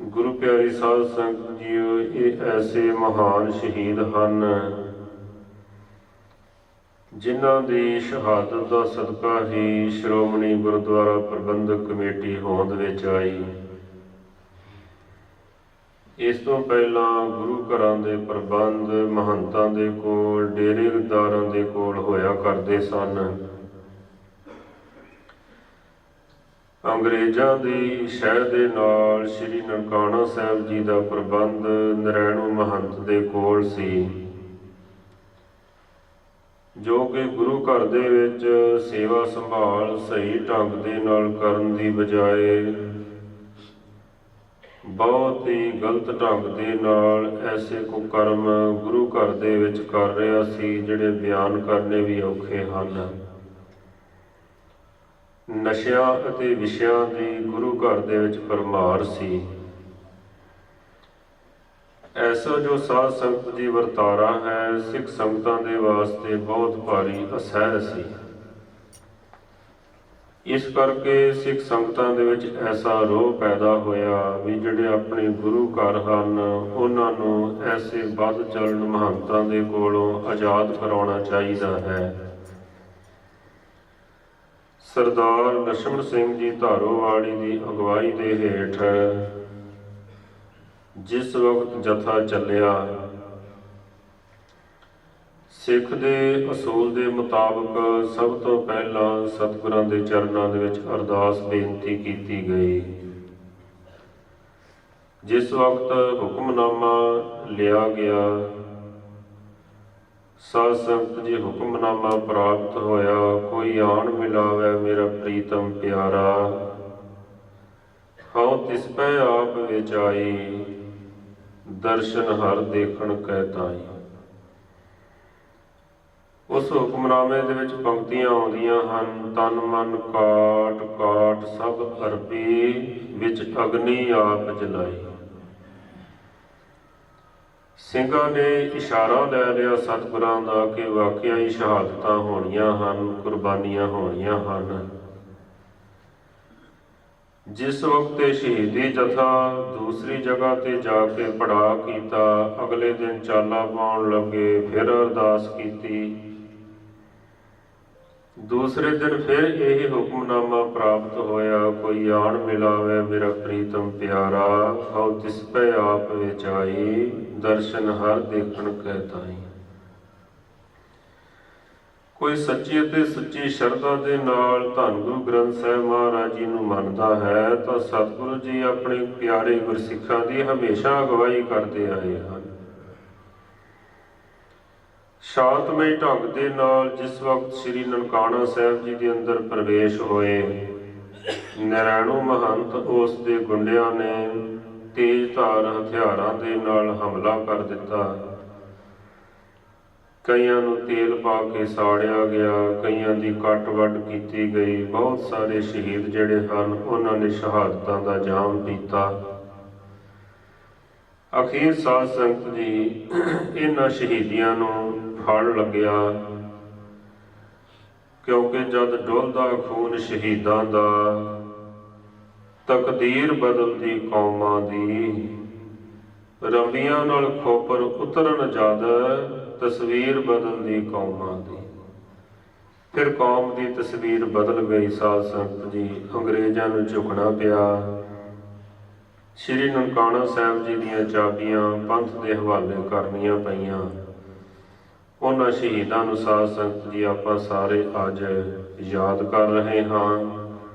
ਗੁਰੂ ਪਿਆਰੀ ਸਾਧ ਸੰਗਤ ਜੀਓ, ਇਹ ਐਸੇ ਮਹਾਨ ਸ਼ਹੀਦ ਹਨ ਜਿਨ੍ਹਾਂ ਦੀ ਸ਼ਹਾਦਤ ਦਾ ਸਦਕਾ ਹੀ ਸ਼੍ਰੋਮਣੀ ਗੁਰਦੁਆਰਾ ਪ੍ਰਬੰਧਕ ਕਮੇਟੀ ਹੋਂਦ ਵਿੱਚ ਆਈ। ਇਸ ਤੋਂ ਪਹਿਲਾਂ ਗੁਰੂ ਘਰਾਂ ਦੇ ਪ੍ਰਬੰਧ ਮਹੰਤਾਂ ਦੇ ਕੋਲ ਡੇਰੇਦਾਰਾਂ ਦੇ ਕੋਲ ਹੋਇਆ ਕਰਦੇ ਸਨ। ਅੰਗਰੇਜ਼ਾਂ ਦੀ ਸ਼ਹਿ ਦੇ ਨਾਲ ਸ੍ਰੀ ਨਨਕਾਣਾ ਸਾਹਿਬ ਜੀ ਦਾ ਪ੍ਰਬੰਧ ਨਰੈਣੂ ਮਹੰਤ ਦੇ ਕੋਲ ਸੀ, ਜੋ ਕਿ ਗੁਰੂ ਘਰ ਦੇ ਵਿੱਚ ਸੇਵਾ ਸੰਭਾਲ ਸਹੀ ਢੰਗ ਦੇ ਨਾਲ ਕਰਨ ਦੀ ਬਜਾਏ ਬਹੁਤ ਹੀ ਗਲਤ ਢੰਗ ਦੇ ਨਾਲ ਐਸੇ ਕੁਕਰਮ ਗੁਰੂ ਘਰ ਦੇ ਵਿੱਚ ਕਰ ਰਿਹਾ ਸੀ, ਜਿਹੜੇ ਬਿਆਨ ਕਰਨੇ ਵੀ ਔਖੇ ਹਨ। ਨਸ਼ਿਆਂ ਅਤੇ ਵਿਸ਼ਿਆਂ ਦੀ ਗੁਰੂ ਘਰ ਦੇ ਵਿੱਚ ਪਰਮਾਰ ਸੀ। ਐਸਾ ਜੋ ਸਾਧ ਸੰਗਤ ਦੀ ਵਰਤਾਰਾ ਹੈ, ਸਿੱਖ ਸੰਗਤਾਂ ਦੇ ਵਾਸਤੇ ਬਹੁਤ ਭਾਰੀ ਅਸਹਿ ਸੀ। ਇਸ ਕਰਕੇ ਸਿੱਖ ਸੰਗਤਾਂ ਦੇ ਵਿੱਚ ਐਸਾ ਰੋਹ ਪੈਦਾ ਹੋਇਆ ਵੀ ਜਿਹੜੇ ਆਪਣੇ ਗੁਰੂ ਘਰ ਹਨ, ਉਹਨਾਂ ਨੂੰ ਐਸੇ ਵੱਧ ਚੱਲਣ ਮਹੰਤਾਂ ਦੇ ਕੋਲੋਂ ਆਜ਼ਾਦ ਕਰਾਉਣਾ ਚਾਹੀਦਾ ਹੈ। ਸਰਦਾਰ ਲਸ਼ਮਣ ਸਿੰਘ ਜੀ ਧਾਰੋਵਾਲੀ ਦੀ ਅਗਵਾਈ ਦੇ ਹੇਠ ਜਿਸ ਵਕਤ ਜਥਾ ਚੱਲਿਆ, ਸਿੱਖ ਦੇ ਅਸੂਲ ਦੇ ਮੁਤਾਬਕ ਸਭ ਤੋਂ ਪਹਿਲਾਂ ਸਤਿਗੁਰਾਂ ਦੇ ਚਰਨਾਂ ਦੇ ਵਿੱਚ ਅਰਦਾਸ ਬੇਨਤੀ ਕੀਤੀ ਗਈ। ਜਿਸ ਵਕਤ ਹੁਕਮਨਾਮਾ ਲਿਆ ਗਿਆ ਸਾਧ ਸੰਗਤ ਜੀ ਹੁਕਮਨਾਮਾ ਪ੍ਰਾਪਤ ਹੋਇਆ, ਕੋਈ ਆਣ ਮਿਲਾਵੇ ਮੇਰਾ ਪ੍ਰੀਤਮ ਪਿਆਰਾ। ਹਉ ਤਿਸ ਪੈ ਆਪ ਵਿੱਚ ਦਰਸ਼ਨ ਹਰ ਦੇਖਣ ਕਹਿ ਤਾਈ। ਉਸ ਹੁਕਮਨਾਮੇ ਦੇ ਵਿੱਚ ਪੰਕਤੀਆਂ ਆਉਂਦੀਆਂ ਹਨ, ਤਨ ਮਨ ਕਾਟ ਕਾਟ ਸਭ ਅਰਪੀ, ਵਿੱਚ ਅਗਨੀ ਆਪ ਜਲਾਈ। ਸਿੰਘਾਂ ਨੇ ਇਸ਼ਾਰਾ ਲੈ ਲਿਆ, ਸਤਿਗੁਰਾਂ ਦਾ ਕਿ ਵਾਕਿਆ ਹੀ ਸ਼ਹਾਦਤਾਂ ਹੋਣੀਆਂ ਹਨ, ਕੁਰਬਾਨੀਆਂ ਹੋਣੀਆਂ ਹਨ। ਜਿਸ ਵਕਤ ਇਹ ਸ਼ਹੀਦੀ ਜਥਾ ਦੂਸਰੀ ਜਗ੍ਹਾ ਤੇ ਜਾ ਕੇ ਪੜਾ ਕੀਤਾ, ਅਗਲੇ ਦਿਨ ਚਾਲਾ ਪਾਉਣ ਲੱਗੇ, ਫਿਰ ਅਰਦਾਸ ਕੀਤੀ। ਦੂਸਰੇ ਦਿਨ ਫਿਰ ਇਹ ਹੁਕਮਨਾਮਾ ਪ੍ਰਾਪਤ ਹੋਇਆ, ਕੋਈ ਆਣ ਮਿਲਾਵੇ ਮੇਰਾ ਪ੍ਰੀਤਮ ਪਿਆਰਾ ਹਉ ਤਿਸ ਪੈ ਆਪ ਵਿੱਚ ਆਈ, ਦਰਸ਼ਨ ਹਰ ਦੇਖਣ ਕਹਿ ਤਾਈ। ਕੋਈ ਸੱਚੀ ਅਤੇ ਸੱਚੀ ਸ਼ਰਧਾ ਦੇ ਨਾਲ ਧੰਨ ਗੁਰੂ ਗ੍ਰੰਥ ਸਾਹਿਬ ਮਹਾਰਾਜ ਜੀ ਨੂੰ ਮੰਨਦਾ ਹੈ, ਤਾਂ ਸਤਿਗੁਰੂ ਜੀ ਆਪਣੇ ਪਿਆਰੇ ਗੁਰਸਿੱਖਾਂ ਦੀ ਹਮੇਸ਼ਾ ਅਗਵਾਈ ਕਰਦੇ ਆਏ ਹਨ। ਸ਼ਾਂਤਮਈ ਢੰਗ ਦੇ ਨਾਲ ਜਿਸ ਵਕਤ ਸ੍ਰੀ ਨਨਕਾਣਾ ਸਾਹਿਬ ਜੀ ਦੇ ਅੰਦਰ ਪ੍ਰਵੇਸ਼ ਹੋਏ, ਨਰੈਣੂ ਮਹੰਤ ਉਸ ਦੇ ਗੁੰਡਿਆਂ ਨੇ ਤੇਜ਼ ਧਾਰ ਹਥਿਆਰਾਂ ਦੇ ਨਾਲ ਹਮਲਾ ਕਰ ਦਿੱਤਾ। ਕਈਆਂ ਨੂੰ ਤੇਲ ਪਾ ਕੇ ਸਾੜਿਆ ਗਿਆ, ਕਈਆਂ ਦੀ ਕੱਟ ਵੱਢ ਕੀਤੀ ਗਈ। ਬਹੁਤ ਸਾਰੇ ਸ਼ਹੀਦ ਜਿਹੜੇ ਹਨ, ਉਹਨਾਂ ਨੇ ਸ਼ਹਾਦਤਾਂ ਦਾ ਜਾਮ ਪੀਤਾ। ਅਖੀਰ ਸਾਧ ਸੰਗਤ ਜੀ, ਇਹਨਾਂ ਸ਼ਹੀਦੀਆਂ ਨੂੰ ਫੜ ਲੱਗਿਆ। ਕਿਉਂਕਿ ਜਦ ਡੁੱਲਦਾ ਖੂਨ ਸ਼ਹੀਦਾਂ ਦਾ, ਤਕਦੀਰ ਬਦਲਦੀ ਕੌਮਾਂ ਦੀ। ਰੰਬੀਆਂ ਨਾਲ ਖੋਪਰ ਉਤਰਨ ਜਦ ਤਸਵੀਰ ਬਦਲਦੀ ਕੌਮਾਂ ਦੀ। ਫਿਰ ਕੌਮ ਦੀ ਤਸਵੀਰ ਬਦਲ ਗਈ ਸਾਧ ਸੰਗਤ ਜੀ। ਅੰਗਰੇਜ਼ਾਂ ਨੂੰ ਝੁਕਣਾ ਪਿਆ। ਸ਼੍ਰੀ ਨਨਕਾਣਾ ਸਾਹਿਬ ਜੀ ਦੀਆਂ ਚਾਬੀਆਂ ਪੰਥ ਦੇ ਹਵਾਲੇ ਕਰਨੀਆਂ ਪਈਆਂ। ਉਹਨਾਂ ਸ਼ਹੀਦਾਂ ਨੂੰ ਸਾਧ ਸੰਗਤ ਜੀ ਆਪਾਂ ਸਾਰੇ ਅੱਜ ਯਾਦ ਕਰ ਰਹੇ ਹਾਂ।